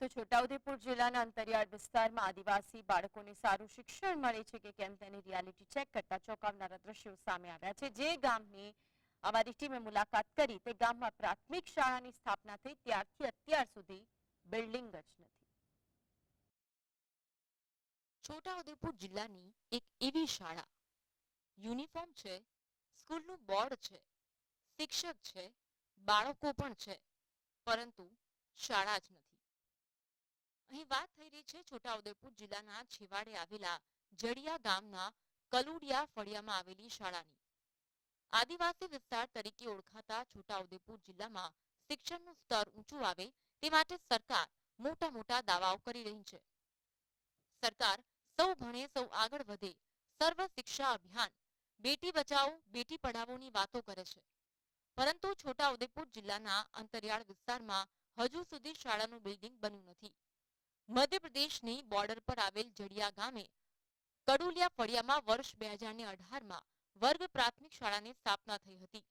તો છોટાઉદેપુર જિલ્લાના અંતરિયાળ વિસ્તારમાં આદિવાસી બાળકોને સારું શિક્ષણ મળે છે કે કેમ તેની રિયાલિટી ચેક કરતા ચોંકાવનારા દ્રશ્યો સામે આવ્યા છે. જે ગામની અમારી ટીમે મુલાકાત કરી. તે ગામમાં પ્રાથમિક શાળાની સ્થાપના થઈ. ત્યારથી અત્યાર સુધી બિલ્ડિંગ જ નથી. છોટાઉદેપુર જિલ્લાની એક એવી શાળા. યુનિફોર્મ છે, સ્કૂલનું બોર્ડ છે, શિક્ષક છે, બાળકો પણ છે. પરંતુ શાળા જ નથી. અહીં વાત થઈ રહી છે છોટાઉદેપુર જિલ્લાના છેવાડે આવેલા જડિયા ગામના કલુડિયા ફળિયામાં આવેલી શાળાની. આદિવાસી વિસ્તાર તરીકે ઓળખાતા છોટાઉદેપુર જિલ્લામાં શિક્ષણનું સ્તર ઊંચું આવે તે માટે સરકાર મોટા મોટા દાવાઓ કરી રહી છે. સરકાર સૌ ભણે સૌ આગળ વધે સર્વ શિક્ષા અભિયાન બેટી બચાવો, બેટી પઢાવોની વાતો કરે છે. પરંતુ છોટાઉદેપુર જિલ્લાના અંતરિયાળ વિસ્તારમાં હજુ સુધી શાળાનું બિલ્ડિંગ બન્યું નથી. મધ્યપ્રદેશની બોર્ડર પર આવેલ જડિયા ગામે કડુલિયા ફળિયામાં વર્ષ બે હજાર અઢારમાં વર્ગ પ્રાથમિક શાળાની સ્થાપના થઈ હતી.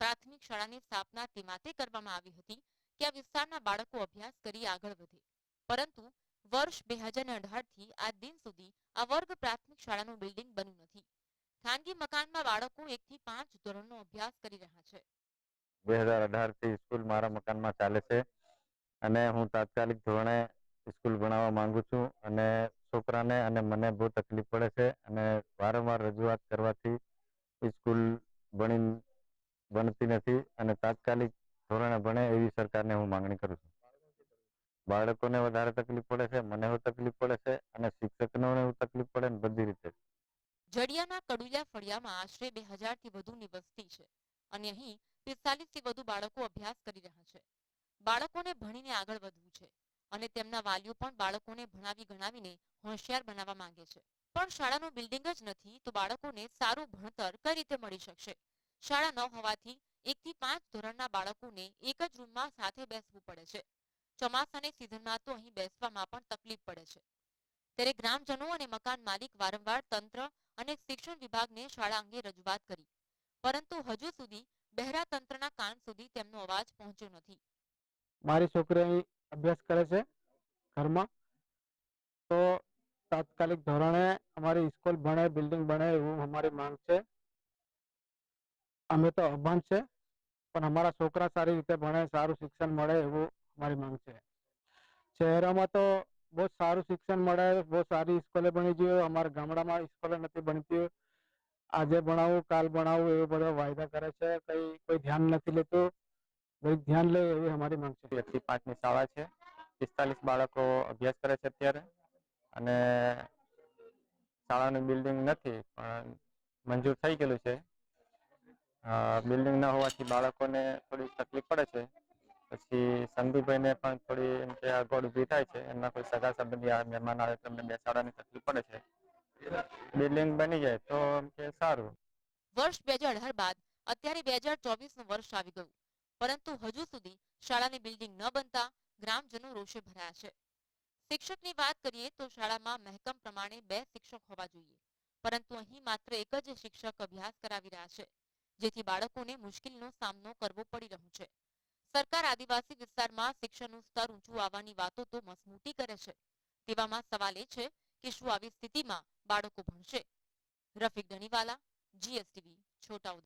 પ્રાથમિક શાળાની સ્થાપના તે માટે કરવામાં આવી હતી કે આ વિસ્તારના બાળકો અભ્યાસ કરી આગળ વધે. પરંતુ વર્ષ બે હજાર અઢારથી આજ દિન સુધી આ વર્ગ પ્રાથમિક શાળાનું બિલ્ડિંગ બન્યું નથી. ખાનગી મકાનમાં બાળકો એક થી પાંચ ધોરણનો અભ્યાસ કરી રહ્યા છે. બે હજાર અઢારથી સ્કૂલ મારા મકાનમાં ચાલે છે અને હું તાત્કાલિક ધોરણે સ્કૂલ ભણાવવા માંગુ છું અને છોકરાને અને મને બહુ તકલીફ પડે છે અને વારંવાર રજૂઆત કરવાથી સ્કૂલ ભણી બનતી નથી અને તાત્કાલિક ધોરણે ભણે એવી સરકારને હું માંગણી કરું છું. બાળકોને વધારે તકલીફ પડે છે, મને હું તકલીફ પડે છે અને શિક્ષકને તકલીફ પડે ને બધી રીતે. જડિયાના કડુલિયા ફળિયામાં આશરે બે હજારથી વધુની વસ્તી છે અને અહીં પિસ્તાલીસથી વધુ બાળકો અભ્યાસ કરી રહ્યા છે. બાળકોને ભણીને આગળ વધવું છે. અને તેમના વાલીઓ પણ બાળકોને ભણાવી ગણાવીને હોશિયાર બનાવવા માંગે છે. પણ શાળાનું બિલ્ડિંગ જ નથી તો બાળકોને સારું ભણતર કઈ રીતે મળી શકશે? શાળા ન હોવાથી એક થી પાંચ ધોરણના બાળકોને એક જ રૂમમાં સાથે બેસવું પડે છે. ચોમાસાની સિઝનમાં તો અહીં બેસવામાં પણ તકલીફ પડે છે. ત્યારે ગ્રામજનો અને મકાન માલિક વારંવાર તંત્ર અને શિક્ષણ વિભાગને શાળા અંગે રજૂઆત કરી. પરંતુ હજુ સુધી બહેરા તંત્રના કાન સુધી તેમનો અવાજ પહોંચ્યો નથી. મારી છોકરી અહીં અભ્યાસ કરે છે ઘરમાં. તો તાત્કાલિક ધોરણે અમારી સ્કૂલ ભણે બિલ્ડિંગ બને એવું અમારી માંગ છે. અમે તો અભણ છે, પણ અમારા છોકરા સારી રીતે ભણે, સારું શિક્ષણ મળે એવું અમારી માંગ છે. શહેરોમાં તો બહુ સારું શિક્ષણ મળે, બહુ સારી સ્કૂલે ભણી જોઈએ અમારા ગામડામાં સ્કૂલે નથી ભણતી. આજે ભણાવું, કાલ ભણાવું, એવું બધો વાયદા કરે છે. કઈ કોઈ ધ્યાન નથી લેતું. ધ્યાન લે એવી અમારી માંગ છે એકથી પાંચની શાળા છે. પિસ્તાલીસ બાળકો અભ્યાસ કરે છે અત્યારે. અને શાળાનું બિલ્ડિંગ નથી, પણ મંજૂર થઈ ગયેલું છે. બિલ્ડિંગ ન હોવાથી બાળકોને થોડી તકલીફ પડે છે. પછી સંધુભાઈને પણ થોડી એમ કે અગવડ ઊભી થાય છે. એમના કોઈ સગા સંબંધી મહેમાન આવે તો એમને બેસાડવાની તકલીફ પડે છે. બિલ્ડિંગ બની જાય તો એમ કે સારું. વર્ષ બે હજાર બાદ અત્યારે બે હજાર ચોવીસનું વર્ષ આવી ગયું. પરંતુ હજુ સુધી શાળાની બિલ્ડિંગ ન બનતા ગ્રામજનો રોષે ભરાયા છે. શિક્ષકની વાત કરીએ તો શાળામાં મહેકમ પ્રમાણે બે શિક્ષક હોવા જોઈએ, પરંતુ અહીં માત્ર એક જ શિક્ષક અભ્યાસ કરાવી રહ્યા છે, જેથી બાળકોને મુશ્કેલીનો સામનો કરવો પડી રહ્યો છે. સરકાર આદિવાસી વિસ્તારમાં શિક્ષણનું સ્તર ઊંચું આવવાની વાતો તો મસમૂટી કરે છે, તેવામાં સવાલ એ છે કે શું આવી સ્થિતિમાં બાળકો ભણશે? રફીક ધણીવાલા જીએસટીવી છોટાઉદેપુર